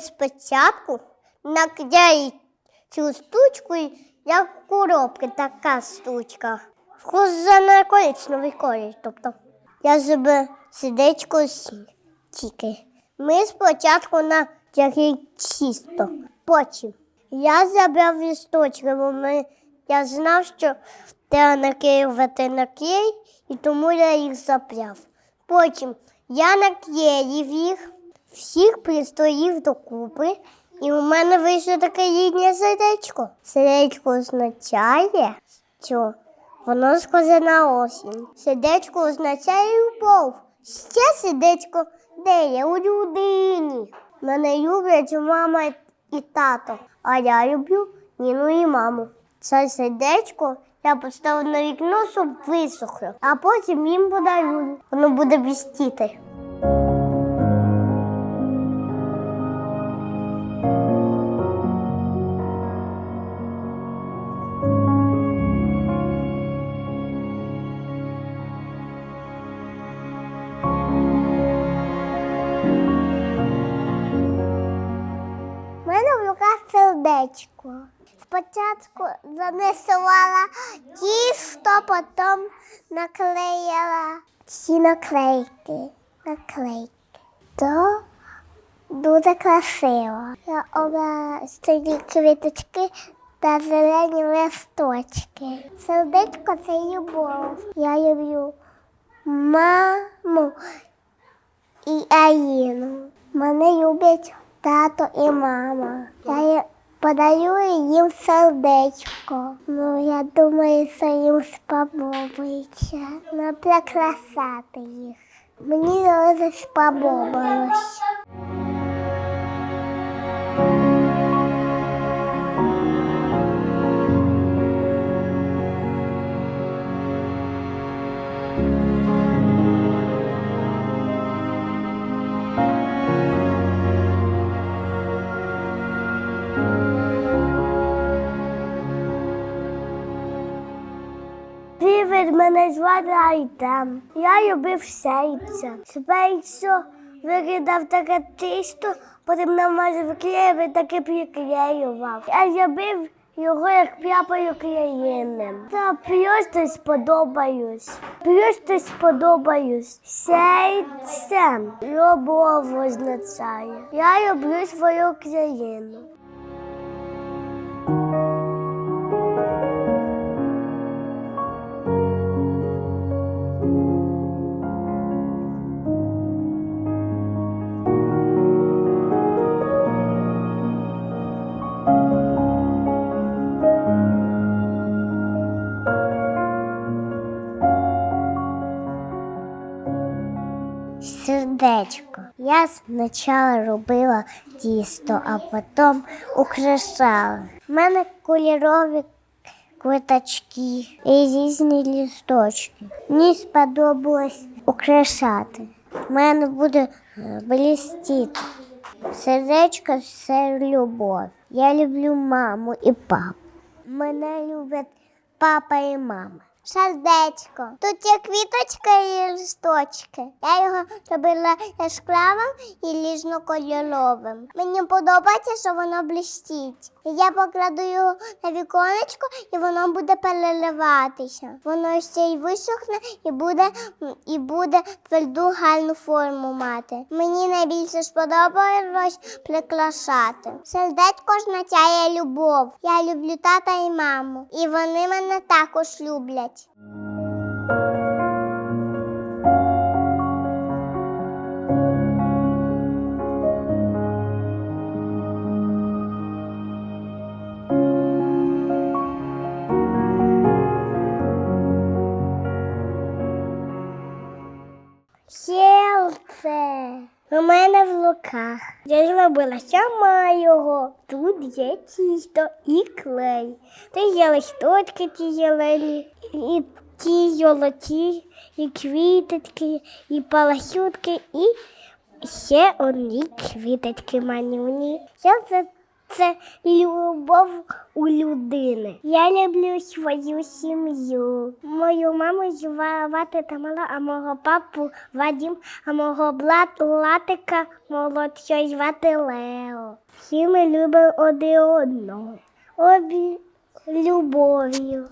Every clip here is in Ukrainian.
Спочатку наклеїмо цю штучку, як коробки, така штучка. Схожа на коричневий колір. Тобто я зробив сердечко. Тільки. Ми спочатку на чисто. Потім я забрав листочки, бо ми, я знав, що треба наклеювати наклей, і тому я їх забрав. Потім я наклеїв їх, всіх пристроїв докупи, і у мене вийшло таке рідне сердечко. Сердечко означає, що воно схоже на осінь. Сердечко означає любов. Ще сердечко де є у людині. Мене люблять мама і тато, а я люблю Ніну і маму. Це сердечко я поставив на вікно, щоб висохло, а потім їм подарую. Воно буде блістіти. Сердечко. Спочатку занесувала тісто, потім наклеїла ці наклейки. Наклейки. То дуже красиво. Я обрала сині квіточки та зелені листочки. Сердечко це любов. Я люблю маму і Аїну. Мене люблять тато і мама. Я подарую їм сердечко. Ну, я думаю, що їм сподобається. Ну, прикрасати їх. Мені дуже сподобалось. Мене звати Айдам. Я любив сейця. Спейцо викидав таке тісто, потім намазав клеєм і таке приклеював. Я любив його як п'япою клеєним. Та просто сподобаюсь. Просто сподобаюсь. Сейцем любов означає. Я люблю свою країну. Я спочатку робила тісто, а потім украшала. У мене кольорові квиточки і різні лісточки. Мені сподобалось украшати. У мене буде е, блістіти. Сердечко це любов. Я люблю маму і папу. Мене люблять папа і мама. Сердечко. Тут є квіточка і листочки. Я його робила яскравим і ліжно-кольоровим. Мені подобається, що воно блищить. Я покладу його на віконечко і воно буде переливатися. Воно ще й висохне і буде, і буде тверду гарну форму мати. Мені найбільше сподобалось прикрашати. Сердечко означає любов. Я люблю тата і маму. І вони мене також люблять. Серце у мене в руках. Я зробила сама його. Тут є тісто і клей. Тут є листочки ті зелені, і ті золоті, і квіточки, і паласютки, і ще одні квіточки манюні. Я це це любов у людини. Я люблю свою сім'ю. Мою маму звати Тамала, а мого папу Вадим, а мого Латика молодшого звати Лео. Всі ми любимо один одного. Обі любов'ю.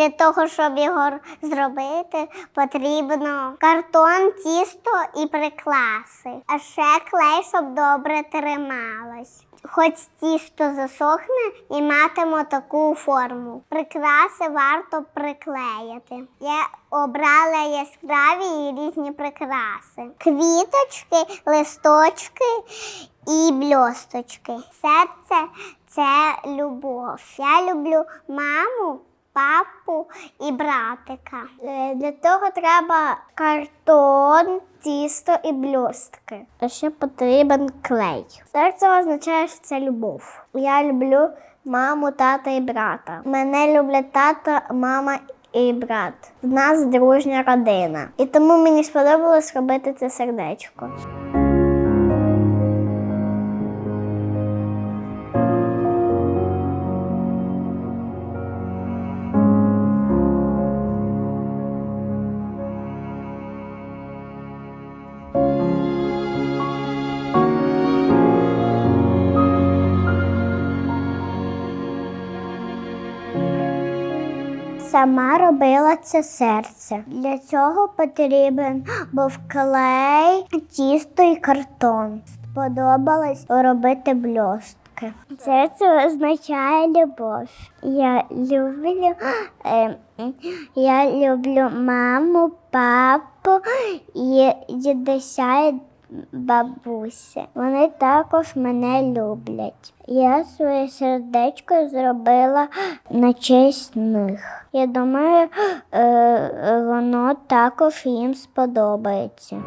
Для того, щоб його зробити, потрібно картон, тісто і прикласи, а ще клей, щоб добре трималось. Хоч тісто засохне і матиме таку форму. Прикраси варто приклеїти. Я обрала яскраві і різні прикраси: квіточки, листочки і бльосточки. Серце це любов. Я люблю маму папу і братика. Е, Для того треба картон, тісто і блістки. А ще потрібен клей. Серце означає, що це любов. Я люблю маму, тата і брата. Мене люблять тата, мама і брат. В нас дружня родина. І тому мені сподобалось робити це сердечко. Сама робила це серце. Для цього потрібен був клей, тісто і картон. Сподобалось робити блістки. Серце означає любов. Я люблю, е, я люблю маму, папу і дідуся і бабуся. Вони також мене люблять. Я своє сердечко зробила на честь них. Я думаю, е, воно також їм сподобається.